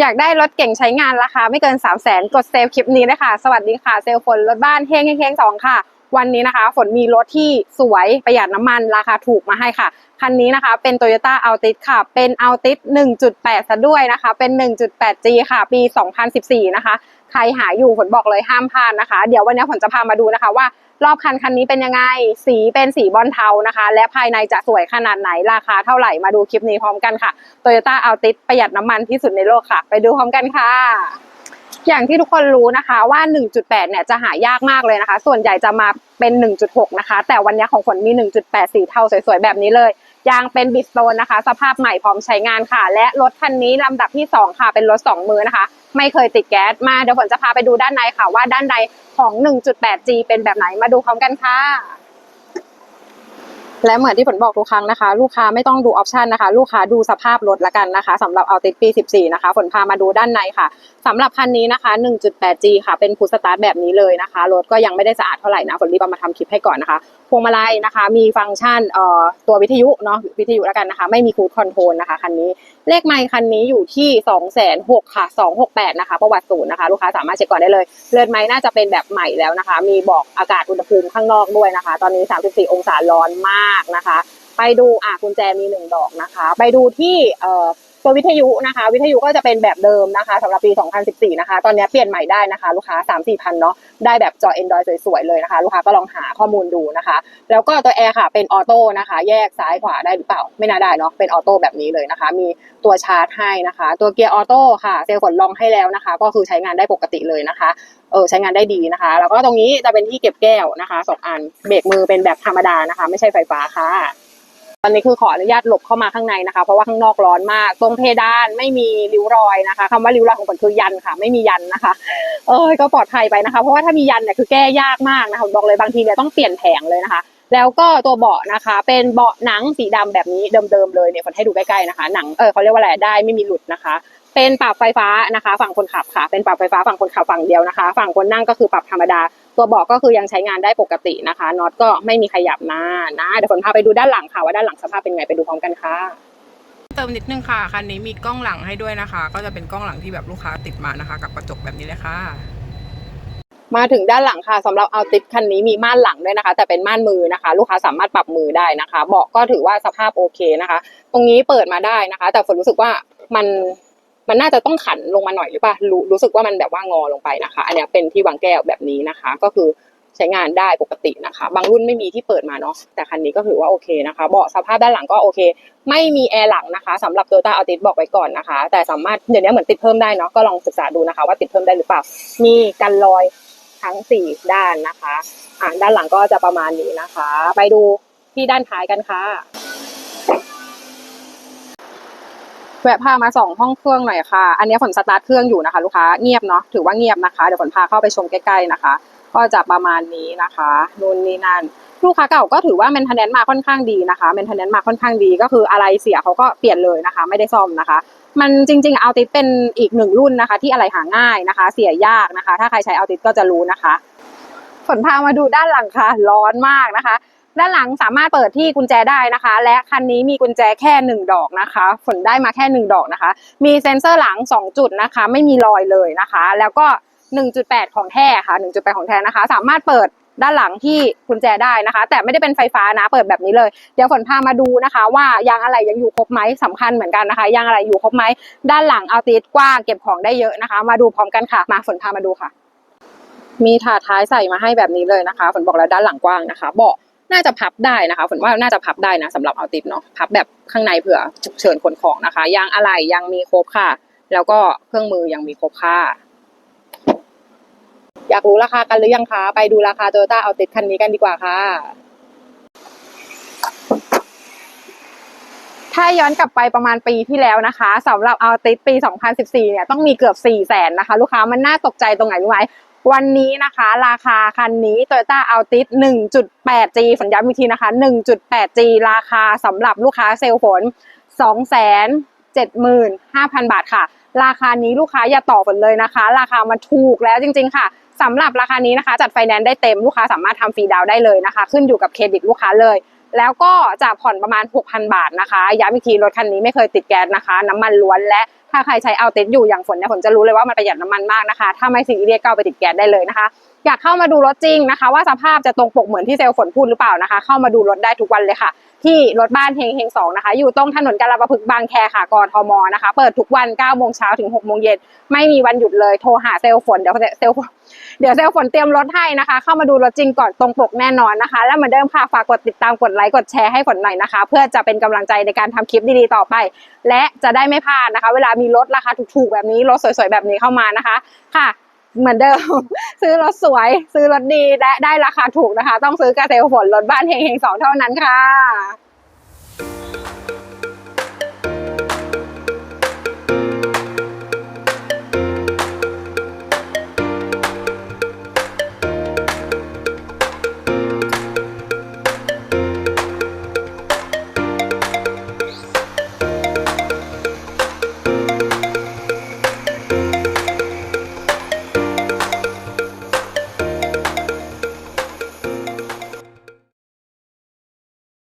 อยากได้รถเก่งใช้งานราคาไม่เกิน 3 0 0แสนกดเซฟคลิปนี้เลยค่ะสวัสดีค่ะเซลลฝนรถบ้านเฮงเฮงเฮงสองค่ะ วันนี้นะคะ ฝนมีรถที่สวยประหยัดน้ำมันราคาถูกมาให้ค่ะ คันนี้นะคะเป็น Toyota Altis ค่ะ เป็น Altis 1.8 ซะด้วยนะคะ เป็น 1.8G ค่ะ ปี 2014 นะคะ ใครหาอยู่ฝนบอกเลยห้ามพลาดนะคะ เดี๋ยววันนี้ฝนจะพามาดูนะคะว่า รอบคันคันนี้เป็นยังไง สีเป็นสีบอลเทานะคะ และภายในจะสวยขนาดไหนราคาเท่าไหร่มาดูคลิปนี้พร้อมกันค่ะ Toyota Altis ประหยัดน้ำมันที่สุดในโลกค่ะ ไปดูพร้อมกันค่ะอย่างที่ทุกคนรู้นะคะว่า 1.8 เนี่ยจะหายากมากเลยนะคะ ส่วนใหญ่จะมาเป็น 1.6 นะคะ แต่วันนี้ของฝนมี 1.8 สีเทาสวยๆ แบบนี้เลย ยางเป็นบิสโตนนะคะ สภาพใหม่พร้อมใช้งานค่ะ และรถคันนี้ลำดับที่ 2 ค่ะ เป็นรถ 2 มือนะคะ ไม่เคยติดแก๊สมาเดี๋ยวฝนจะพาไปดูด้านในค่ะ ว่าด้านในของ 1.8G เป็นแบบไหนมาดูพร้อมกันค่ะ และเหมือนที่ฝนบอกทุกครั้งนะคะ ลูกค้าไม่ต้องดูออปชันนะคะ ลูกค้าดูสภาพรถละกันนะคะสำหรับเอาติดปี 14 นะคะฝนพามาดูด้านในค่ะสำหรับคันนี้นะคะ 1.8G ค่ะ เป็นพุชสตาร์ทแบบนี้เลยนะคะรถก็ยังไม่ได้สะอาดเท่าไหร่นะฝนรีบมาทำคลิปให้ก่อนนะคะพวงมาลัยนะคะ มีฟังก์ชันเอ่อตัววิทยุเนาะวิทยุแล้วกันนะคะ ไม่มีคูดคอนโทรลนะคะคันนี้เลขไมค์คันนี้อยู่ที่ 2 6 0 0 0ค่ะ 268 นะคะ ประวัติศูนย์นะคะ ลูกค้าสามารถเช็คก่อนได้เลยเรือนไม้น่าจะเป็นแบบใหม่แล้วนะคะ มีบอกอากาศอุณหภูมิข้างนอกด้วยนะคะ ตอนนี้ 34 องศาร้อนมากนะคะ ไปดูอะกุญแจมีหนึ่งดอกนะคะ ไปดูที่เอ่อ ตัววิทยุนะคะ วิทยุก็จะเป็นแบบเดิมนะคะสำหรับปี 2014 นะคะ ตอนนี้เปลี่ยนใหม่ได้นะคะ ลูกค้า 3 4พันเนาะได้แบบจอ Android สวยๆเลยนะคะ ลูกค้าก็ลองหาข้อมูลดูนะคะ แล้วก็ตัวแอร์ค่ะเป็นออโต้นะคะ แยกซ้ายขวาได้หรือเปล่า ไม่น่าได้เนาะเป็นออโต้แบบนี้เลยนะคะ มีตัวชาร์จให้นะคะ ตัวเกียร์ออโต้ค่ะเซลล์ฝนลองให้แล้วนะคะ ก็คือใช้งานได้ปกติเลยนะคะเออใช้งานได้ดีนะคะ แล้วก็ตรงนี้จะเป็นที่เก็บแก้วนะคะสองอันเบรกมือเป็นแบบธรรมดานะคะ ไม่ใช่ไฟฟ้าค่ะ อนนี้คือขออนุญาตหลบเข้ามาข้างในนะคะ เพราะว่าข้างนอกร้อนมากตรงเพดานไม่มีริ้วรอยนะคะคำว่าริ้วรอยของฝนคือยันค่ะ ไม่มียันนะคะ เออก็ปลอดภัยไปนะคะ เพราะว่าถ้ามียันเนี่ยคือแก้ยากมากนะคะผมบอกเลยบางทีเนี่ยต้องเปลี่ยนแผงเลยนะคะ แล้วก็ตัวเบาะนะคะ เป็นเบาะหนังสีดำแบบนี้เดิมๆเลยเนี่ยฝนให้ดูใกล้ๆนะคะ หนังเออเขาเรียกว่าอะไรได้ไม่มีหลุดนะคะ เป็นปรับไฟฟ้านะคะ ฝั่งคนขับค่ะ เป็นปรับไฟฟ้าฝั่งคนขับฝั่งเดียวนะคะ ฝั่งคนนั่งก็คือปรับธรรมดา ตัวเบาะก็คือยังใช้งานได้ปกตินะคะน็อตก็ไม่มีขยับนะนะเดี๋ยวฝนพาไปดูด้านหลังค่ะว่าด้านหลังสภาพเป็นไงไปดูพร้อมกันค่ะเติมนิดนึงค่ะคันนี้มีกล้องหลังให้ด้วยนะคะ ก็จะเป็นกล้องหลังที่แบบลูกค้าติดมานะคะ กับกระจกแบบนี้เลยค่ะมาถึงด้านหลังค่ะสำหรับเอาติดคันนี้มีม่านหลังด้วยนะคะ แต่เป็นม่านมือนะคะ ลูกค้าสามารถปรับมือได้นะคะเบาะก็ถือว่าสภาพโอเคนะคะ ตรงนี้เปิดมาได้นะคะ แต่ฝนรู้สึกว่ามัน มันน่าจะต้องขันลงมาหน่อยหรือเปล่ารู้รู้สึกว่ามันแบบว่างอลงไปนะคะ อันนี้เป็นที่วางแก้วแบบนี้นะคะ ก็คือใช้งานได้ปกตินะคะ บางรุ่นไม่มีที่เปิดมาเนาะแต่คันนี้ก็ถือว่าโอเคนะคะ เบาะสภาพด้านหลังก็โอเค ไม่มีแอร์หลังนะคะสำหรับโตโยต้าอัลติสบอกไว้ก่อนนะคะ แต่สามารถเดี๋ยวนี้เหมือนติดเพิ่มได้เนาะก็ลองศึกษาดูนะคะ ว่าติดเพิ่มได้หรือเปล่ามีกันรอยทั้งสี่ด้านนะคะอ่าด้านหลังก็จะประมาณนี้นะคะ ไปดูที่ด้านท้ายกันค่ะ แวะพามาส่องห้องเครื่องหน่อยค่ะ อันนี้ฝนสตาร์ทเครื่องอยู่นะคะลูกค้าเงียบเนาะถือว่าเงียบนะคะ เดี๋ยวฝนพาเข้าไปชมใกล้ๆนะคะ ก็จะประมาณนี้นะคะนู่นนี่นั่นลูกค้าเก่าก็ถือว่า m มนเทนแนนมาค่อนข้างดีนะคะ m มนเทนแนนมาค่อนข้างดีก็คืออะไรเสียเขาก็เปลี่ยนเลยนะคะ ไม่ได้ซ่อมนะคะ มันจริงๆเอาติดเป็นอีกหนึ่งรุ่นนะคะ ที่อะไรหาง่ายนะคะ เสียยากนะคะ ถ้าใครใช้เอาติดก็จะรู้นะคะฝนพามาดูด้านหลังค่ะร้อนมากนะคะ ด้านหลังสามารถเปิดที่กุญแจได้นะคะ และคันนี้มีกุญแจแค่หนึ่งดอกนะคะฝนได้มาแค่หนึ่งดอกนะคะ มีเซ็นเซอร์หลังสองจุดนะคะ ไม่มีรอยเลยนะคะ แล้วก็ 1.8 ของแท้ค่ะ 1.8 ของแท้นะคะ สามารถเปิดด้านหลังที่กุญแจได้นะคะ แต่ไม่ได้เป็นไฟฟ้านะเปิดแบบนี้เลย เดี๋ยวฝนพามาดูนะคะ ว่ายางอะไรยังอยู่ครบไหมสำคัญเหมือนกันนะคะยางอะไรอยู่ครบไหมด้านหลังเอาตีดกว้างเก็บของได้เยอะนะคะ มาดูพร้อมกันค่ะ มาฝนพามาดูค่ะ มีถาดท้ายใส่มาให้แบบนี้เลยนะคะฝนบอกแล้วด้านหลังกว้างนะคะ เบาะ น่าจะพับได้นะคะฝนว่าน่าจะพับได้นะสำหรับเอาติดเนาะพับแบบข้างในเผื่อฉุกเฉินขนของนะคะยางอะไรยังมีครบค่ะ แล้วก็เครื่องมือยังมีครบค่ะ อยากรู้ราคากันหรือยังคะไปดูราคาโตโยต้าเอาติดคันนี้กันดีกว่าค่ะถ้าย้อนกลับไปประมาณปีที่แล้วนะคะสำหรับเอาติดปี 2014 เนี่ยต้องมีเกือบ 4 0 0แสนนะคะ ลูกค้ามันน่าตกใจตรงไหนรู้ไหม วันนี้นะคะราคาคันนี้ Toyota Altis 1.8G ฝนย้ำอีกทีนะคะ 1.8G ราคาสำหรับลูกค้าเซลล์ฝน275,000 บาทค่ะ ราคานี้ลูกค้าอย่าต่อฝนเลยนะคะ ราคามันถูกแล้วจริง ๆ ค่ะสำหรับราคานี้นะคะ จัดไฟแนนซ์ได้เต็มลูกค้าสามารถทำฟรีดาวน์ได้เลยนะคะ ขึ้นอยู่กับเครดิตลูกค้าเลย แล้วก็จะผ่อนประมาณ 6,000 บาทนะคะย้ำอีกทีรถคันนี้ไม่เคยติดแก๊สนะคะ น้ำมันล้วนและถ้าใครใช้เอาเต็ดอยู่อย่างฝนเนี่ยฝนจะรู้เลยว่ามันประหยัดน้ำมันมากนะคะ ถ้าไม่ซีเรียสก็ไปติดแก๊สได้เลยนะคะ อยากเข้ามาดูรถจริงนะคะ ว่าสภาพจะตรงปกเหมือนที่เซลฝนพูดหรือเปล่านะคะ เข้ามาดูรถได้ทุกวันเลยค่ะ ที่รถบ้านเฮงเฮงสองนะคะ อยู่ตรงถนนกาลประพฤกษ์บางแคค่ะกรทมนะคะ เปิดทุกวัน9โมงเช้าถึง6โมงเย็นไม่มีวันหยุดเลยโทรหาเซลฝนเดี๋ยวเซลเดี๋ยวเซลฝนเตรียมรถให้นะคะ เข้ามาดูรถจริงก่อนตรงปกแน่นอนนะคะ และเหมือนเดิมค่ะฝากกดติดตามกดไลค์กดแชร์ให้ฝนหน่อยนะคะ เพื่อจะเป็นกำลังใจในการทำคลิปดีๆต่อไป และจะได้ไม่พลาดนะคะ เวลามีรถราคาถูกๆแบบนี้รถสวยๆแบบนี้เข้ามานะคะค่ะ เหมือนเดิม ซื้อรถสวย ซื้อรถดีและได้ราคาถูกนะคะ ต้องซื้อกระเซลฝนรถบ้านเฮงเฮงสองเท่านั้นค่ะ